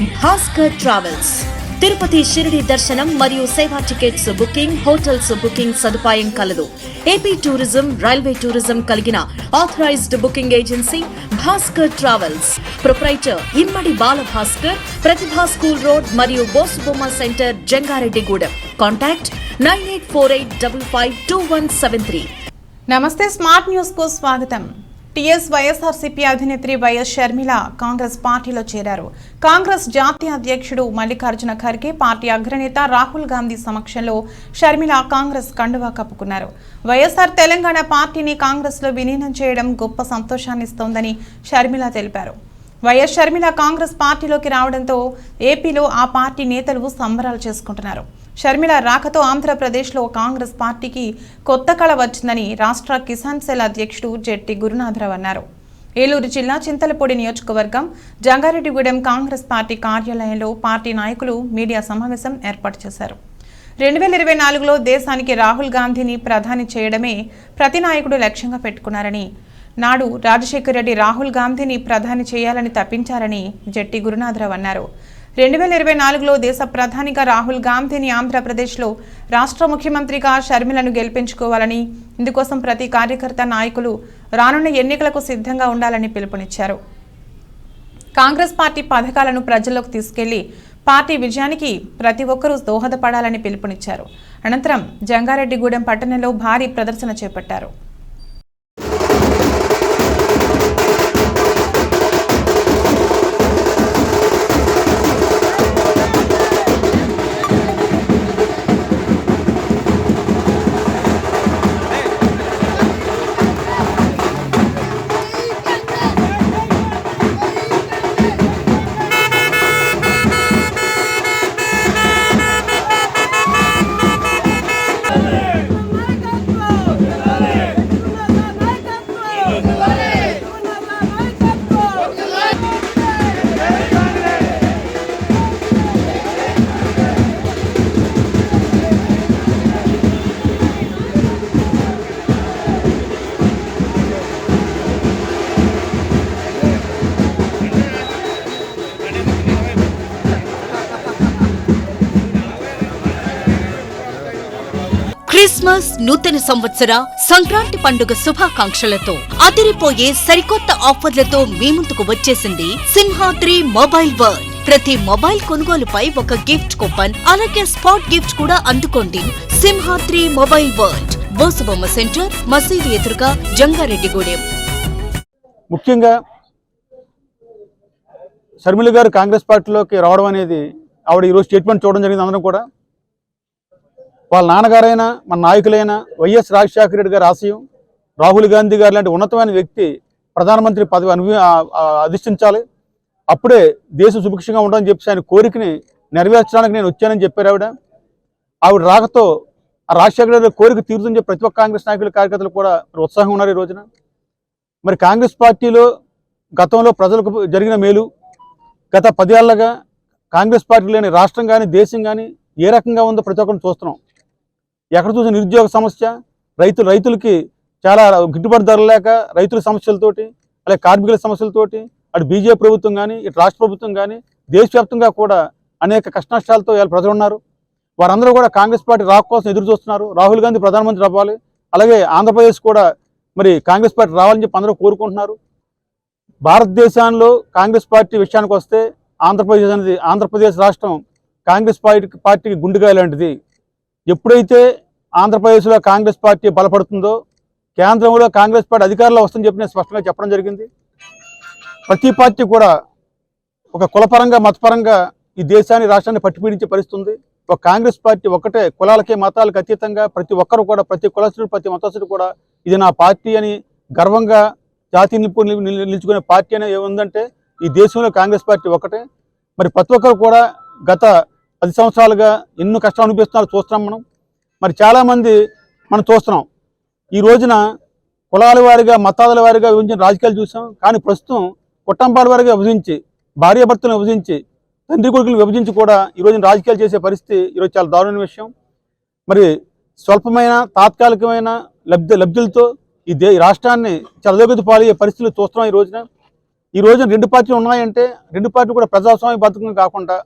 Bhaskar travels. Tirupati Shirdi దర్శనం మరియు సేవా టికెట్స్ బుకింగ్ హోటల్స్ బుకింగ్ సదుపాయం కలదు. ఏపీ టూరిజం రైల్వే టూరిజం కలిగిన authorised booking agency Bhaskar travels. Proprietor Immadi Bala Bhaskar Pratibha school road మరియు Bosubomma centre Jangareddygudem. Contact nine eight four eight double five two one seven three. Namaste smart న్యూస్కు స్వాగతం. TS YSRCP అధినేత్రి YS Sharmila Congress పార్టీలో చేరారు. కాంగ్రెస్ జాతీయ అధ్యక్షుడు Mallikarjuna Kharge party అగ్రనేత రాహుల్ గాంధీ సమక్షంలో షర్మిల కాంగ్రెస్ కండువా కప్పుకున్నారు. వైఎస్ఆర్ తెలంగాణ పార్టీని కాంగ్రెస్లో విలీనం చేయడం గొప్ప సంతోషాన్నిస్తోందని షర్మిల తెలిపారు. వైఎస్ షర్మిల కాంగ్రెస్ పార్టీలోకి రావడంతో ఏపీలో ఆ పార్టీ నేతలు సంబరాలు చేసుకుంటున్నారు. షర్మిల రాకతో ఆంధ్రప్రదేశ్లో కాంగ్రెస్ పార్టీకి కొత్త కళ వచ్చిందని రాష్ట్ర కిసాన్ సెల్ అధ్యక్షుడు జెట్టి గురునాథరావు అన్నారు. ఏలూరు జిల్లా చింతలపూడి నియోజకవర్గం జంగారెడ్డిగూడెం కాంగ్రెస్ పార్టీ కార్యాలయంలో పార్టీ నాయకులు మీడియా సమావేశం ఏర్పాటు చేశారు. రెండు వేల ఇరవై నాలుగులో దేశానికి రాహుల్ గాంధీని ప్రధాని చేయడమే ప్రతి నాయకుడు లక్ష్యంగా పెట్టుకున్నారని నాడు రాజశేఖర్ రెడ్డి రాహుల్ గాంధీని ప్రధాని చేయాలని తప్పించారని జట్టి గురునాథరావు అన్నారు. రెండు వేల ఇరవై నాలుగులో దేశ ప్రధానిగా రాహుల్ గాంధీని ఆంధ్రప్రదేశ్లో రాష్ట్ర ముఖ్యమంత్రిగా షర్మిలను గెలిపించుకోవాలని ఇందుకోసం ప్రతి కార్యకర్త నాయకులు రానున్న ఎన్నికలకు సిద్ధంగా ఉండాలని పిలుపునిచ్చారు. కాంగ్రెస్ పార్టీ పథకాలను ప్రజల్లోకి తీసుకెళ్ళి పార్టీ విజయానికి ప్రతి ఒక్కరూ దోహదపడాలని పిలుపునిచ్చారు. అనంతరం జంగారెడ్డిగూడెం పట్టణంలో భారీ ప్రదర్శన చేపట్టారు. క్రిస్మస్ నూతన సంవత్సర సంక్రాంతి పండుగ శుభాకాంక్షలతో అదిరిపోయే సరికొత్త ఆఫర్లతో మీ ముందుకు వచ్చేసింది సింహాద్రి మొబైల్ వరల్డ్. ప్రతి మొబైల్ కొనుగోలుపై ఒక గిఫ్ట్ కూపన్ అలాగే స్పాట్ గిఫ్ట్ కూడా అందుకోండి Simhadri mobile world. Bosubomma centre మసీదు ఎదురుగా జంగారెడ్డిగూడెం. ముఖ్యంగా షర్మిల గారు కాంగ్రెస్ పార్టీలోకి రావడం అనేది ఆవిడ ఈరోజు స్టేట్మెంట్ చూడడం జరిగింది అందరం కూడా. వాళ్ళ నాన్నగారైనా మన నాయకులైన వైఎస్ రాజశేఖర రెడ్డి గారి ఆశయం రాహుల్ గాంధీ గారు లాంటి ఉన్నతమైన వ్యక్తి ప్రధానమంత్రి పదవి అనుభవి అధిష్టించాలి అధిష్ఠించాలి. అప్పుడే దేశం సుభిక్షంగా ఉండాలని చెప్పి ఆయన కోరికని నెరవేర్చడానికి నేను వచ్చానని చెప్పారు ఆవిడ. ఆవిడ రాకతో ఆ రాజశేఖర రెడ్డి కోరిక తీరుతుందని చెప్పి ప్రతి ఒక్క కాంగ్రెస్ నాయకులు కార్యకర్తలు కూడా మరి ఉన్నారు ఈ రోజున. మరి కాంగ్రెస్ పార్టీలో గతంలో ప్రజలకు జరిగిన మేలు గత పదేళ్ళగా కాంగ్రెస్ పార్టీ లేని రాష్ట్రం కానీ దేశం కానీ ఏ రకంగా ఉందో ప్రతి ఒక్కరిని చూస్తున్నాం. ఎక్కడ చూసిన నిరుద్యోగ సమస్య రైతులు రైతులకి చాలా గిట్టుబాటు ధర లేక రైతుల సమస్యలతోటి అలాగే కార్మికుల సమస్యలతోటి అటు బీజేపీ ప్రభుత్వం కానీ ఇటు రాష్ట్ర ప్రభుత్వం కానీ దేశవ్యాప్తంగా కూడా అనేక కష్టనష్టాలతో ఇవాళ ప్రజలు ఉన్నారు వారందరూ కూడా కాంగ్రెస్ పార్టీ రాక కోసం ఎదురు చూస్తున్నారు. రాహుల్ గాంధీ ప్రధానమంత్రి అవ్వాలి. అలాగే ఆంధ్రప్రదేశ్ కూడా మరి కాంగ్రెస్ పార్టీ రావాలని చెప్పి అందరూ కోరుకుంటున్నారు. భారతదేశంలో కాంగ్రెస్ పార్టీ విషయానికి వస్తే ఆంధ్రప్రదేశ్ అనేది ఆంధ్రప్రదేశ్ రాష్ట్రం కాంగ్రెస్ పార్టీ పార్టీకి గుండెగా లాంటిది ఎప్పుడైతే ఆంధ్రప్రదేశ్లో కాంగ్రెస్ పార్టీ బలపడుతుందో కేంద్రంలో కాంగ్రెస్ పార్టీ అధికారంలో వస్తుందని చెప్పి నేను స్పష్టంగా చెప్పడం జరిగింది. ప్రతి పార్టీ కూడా ఒక కులపరంగా మతపరంగా ఈ దేశాన్ని రాష్ట్రాన్ని పట్టిపీడించే పరిస్థితుంది. ఒక కాంగ్రెస్ పార్టీ ఒక్కటే కులాలకే మతాలకు అతీతంగా ప్రతి ఒక్కరు కూడా ప్రతి కులస్తుడు ప్రతి మతస్థుడు కూడా ఇది నా పార్టీ అని గర్వంగా జాతి నిలుపు నిలుచుకునే పార్టీ అనేది ఏముందంటే ఈ దేశంలో కాంగ్రెస్ పార్టీ ఒకటే మరి ప్రతి ఒక్కరు కూడా గత పది సంవత్సరాలుగా ఎన్నో కష్టాలు అనిపిస్తున్నారు చూస్తున్నాం మనం. మరి చాలామంది మనం చూస్తున్నాం. ఈ రోజున కులాల వారిగా మతాల వారిగా విభజించిన రాజకీయాలు చూసాం. కానీ ప్రస్తుతం కుటుంబాల వారిగా విభజించి భార్యాభర్తలను విభజించి తండ్రి కొడుకులు విభజించి కూడా ఈ రోజున రాజకీయాలు చేసే పరిస్థితి ఈరోజు చాలా దారుణ విషయం. మరి స్వల్పమైన తాత్కాలికమైన లబ్ధి లబ్ధులతో ఈ దే రాష్ట్రాన్ని చదవగతి పాలయ్యే పరిస్థితులు చూస్తున్నాం ఈ రోజున. ఈ రోజున రెండు పార్టీలు ఉన్నాయంటే రెండు పార్టీలు కూడా ప్రజాస్వామ్య బతుకం కాకుండా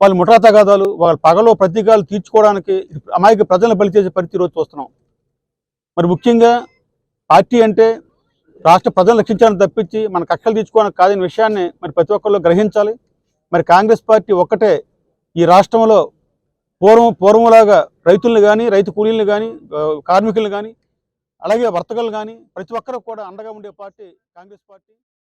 వాళ్ళు ముఠా తగాదాలు వాళ్ళ పగలో ప్రతీకాలు తీర్చుకోవడానికి అమాయక ప్రజలను బలి చేసే పరిస్థితి రోజు చూస్తున్నాం. మరి ముఖ్యంగా పార్టీ అంటే రాష్ట్ర ప్రజలను రక్షించాలని తప్పించి మన కక్షలు తీర్చుకోవడానికి కాదని విషయాన్ని మరి ప్రతి ఒక్కళ్ళు గ్రహించాలి. మరి కాంగ్రెస్ పార్టీ ఒక్కటే ఈ రాష్ట్రంలో పూర్వం పూర్వంలాగా రైతులను కానీ రైతు కూలీలను కానీ కార్మికులను కానీ అలాగే వర్తకులు కానీ ప్రతి ఒక్కరు కూడా అండగా ఉండే పార్టీ కాంగ్రెస్ పార్టీ.